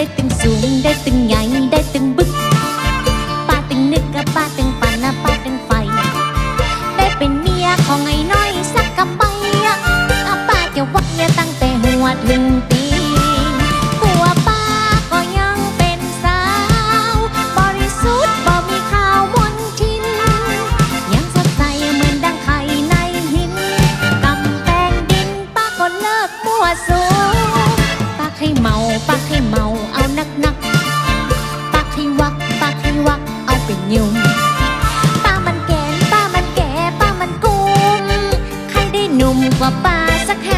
ได้ตึงสูงได้ตึงใหญ่ได้ตึงบึกป้าตึงนึกกับป้าตึงฝันนะป้าตึงไฟ ได้เป็นเมียของไอ้น้อยสักกะไปอะอะป้าจะวักเนี่ยตั้งแต่หัวถึงตีนตัวป้าก็ยังเป็นสาว บริสุทธิ์บ่มีข่าวมนทิน ยังสดใสเหมือนดังไข่ในหินกำแพงดินป้าก็เลิกมั่วสูป้าให้เมาป้าให้เมา ยุงป้ามันแก่นป้ามันแก่ป้ามันกุมใครได้หนุ่มกว่าป้าสักห้า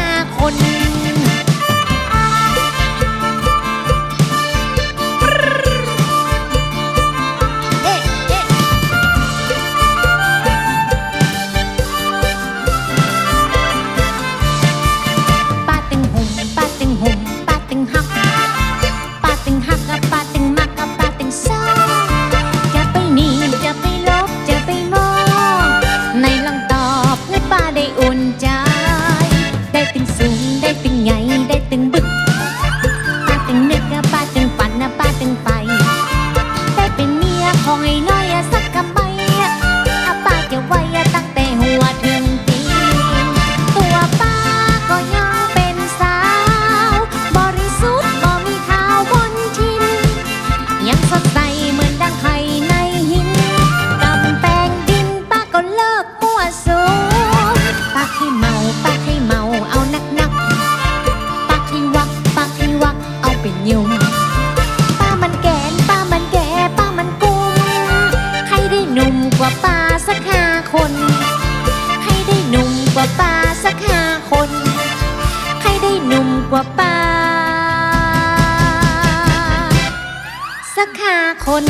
กว่าป้า สักห้าคน